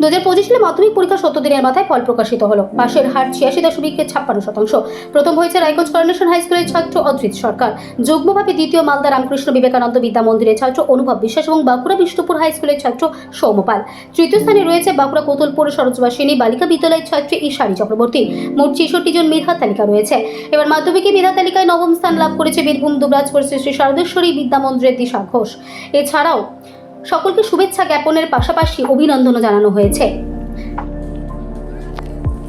দু হাজার পঁচিশ সালে মাধ্যমিক পরীক্ষা সত্তর দিনের মাথায় ফল প্রকাশিত হলো। পাশের হার ছিয়াশি দশমিক ছাপ্পান্ন শতাংশ। প্রথম হয়েছে রায়গঞ্জ করোনেশন হাই স্কুলের ছাত্র অদ্রিত সরকার। যুগ্মভাবে দ্বিতীয় মালদা রামকৃষ্ণ বিবেকানন্দ বিদ্যা মন্দিরের ছাত্র অনুভব বিশ্বাস এবং বাঁকুড়া বিষ্ণুপুর হাই স্কুলের ছাত্র সৌমপাল তৃতীয় স্থানে রয়েছে বাঁকুড়া কোতুলপুর সরোজবাসিনী, বালিকা বিদ্যালয়ের ছাত্রী ঈশানী চক্রবর্তী। মোট ছেষট্টি জন মেধা তালিকা রয়েছে। এবার মাধ্যমিকে মেধা তালিকায় নবম স্থান লাভ করেছে বীরভূম দুবরাজপুর শ্রী শ্রী শারদেশ্বরী বিদ্যা মন্দিরের দিশা ঘোষ। এছাড়াও সকলকে শুভেচ্ছা জ্ঞাপনের পাশাপাশি অভিনন্দনও জানানো হয়েছে।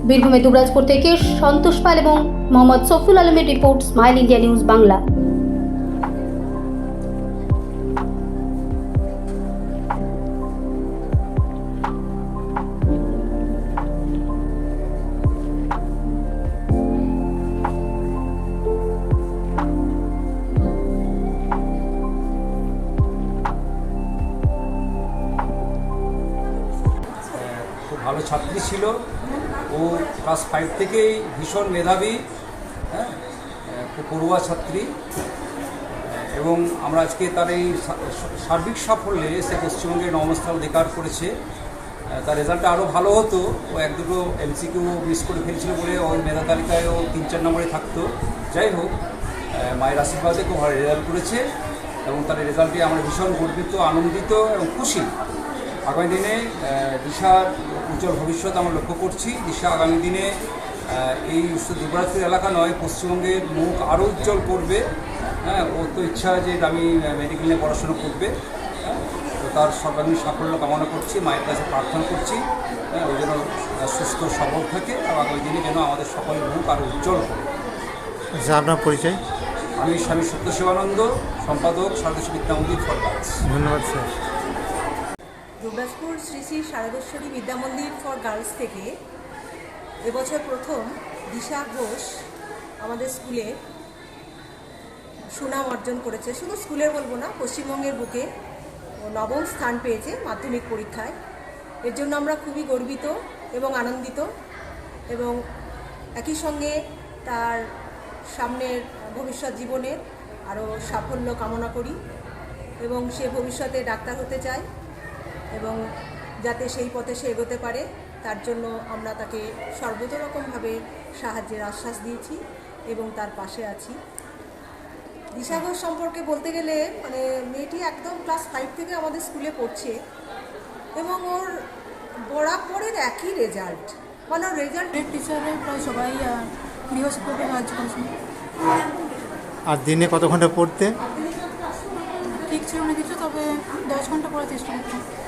বীরভূমে দুবরাজপুর থেকে সন্তোষ পাল এবং মোহাম্মদ সফুল আলমের report smile India news Bangla. ভালো ছাত্রী ছিল। ও ক্লাস ফাইভ থেকেই ভীষণ মেধাবী হ্যাঁ? পড়ুয়া ছাত্রী। এবং আমরা আজকে তার এই সার্বিক সাফল্যে সে পশ্চিমবঙ্গের নবস্থান অধিকার করেছে। তার রেজাল্টটা আরও ভালো হতো। ও এক দুটো এমসিকিউ মিস করে ফেলছিল বলে ওই মেধা তালিকায় ও তিন চার নম্বরে থাকতো। যাই হোক মায়ের আশীর্বাদে খুব ভালো রেজাল্ট করেছে। এবং তার রেজাল্টে আমরা ভীষণ গর্বিত, আনন্দিত এবং খুশি। আগামী দিনে দিশার উজ্জ্বল ভবিষ্যৎ আমরা লক্ষ্য করছি। দিশা আগামী দিনে এই শুধু দুবরাজপুর এলাকা নয় পশ্চিমবঙ্গের মুখ আরও উজ্জ্বল করবে। হ্যাঁ ওর তো ইচ্ছা যে আমি মেডিকেল নিয়ে পড়াশোনা করবে। হ্যাঁ, তো তার সর্বাঙ্গীন সাফল্য কামনা করছি মায়ের কাছে প্রার্থনা করছি। হ্যাঁ ওই যেন সুস্থ সবল থাকে আর আগামী দিনে যেন আমাদের সকলের মুখ আরও উজ্জ্বল করে। আচ্ছা আপনার পরিচয়? আমি স্বামী সত্য শিবানন্দ সম্পাদক সারদেশ বিদ্যা মন্দির ফর ধন্যবাদ sir. Dubrajpur Shri Shri Sharadeshwari Vidya Mandir for girls থেকে এবছর প্রথম দিশা ঘোষ আমাদের স্কুলে সুনাম অর্জন করেছে। শুধু স্কুলে বলব না, পশ্চিমবঙ্গের বুকে নবম স্থান পেয়েছে মাধ্যমিক পরীক্ষায়। এর জন্য আমরা খুবই গর্বিত এবং আনন্দিত এবং একই সঙ্গে তার সামনের ভবিষ্যৎ জীবনের আরও সাফল্য কামনা করি এবং সে ভবিষ্যতে ডাক্তার হতে চায়। এবং যাতে সেই পথে সে এগোতে পারে তার জন্য আমরা তাকে সর্বত রকমভাবে সাহায্যের আশ্বাস দিয়েছি এবং তার পাশে আছি। দিশা ঘোষ সম্পর্কে বলতে গেলে মানে মেয়েটি একদম ক্লাস ফাইভ থেকে আমাদের স্কুলে পড়ছে এবং ওর বরাবরের একই রেজাল্ট। মানে ওর রেজাল্ট হেড টিচারে প্রায় সবাই গৃহশিক্ষককে সাহায্য করেছেন আর দিনে কত ঘণ্টা পড়তে? ঠিক ছিল না কিছু তবে দশ ঘণ্টা পড়ার চেষ্টা করতাম।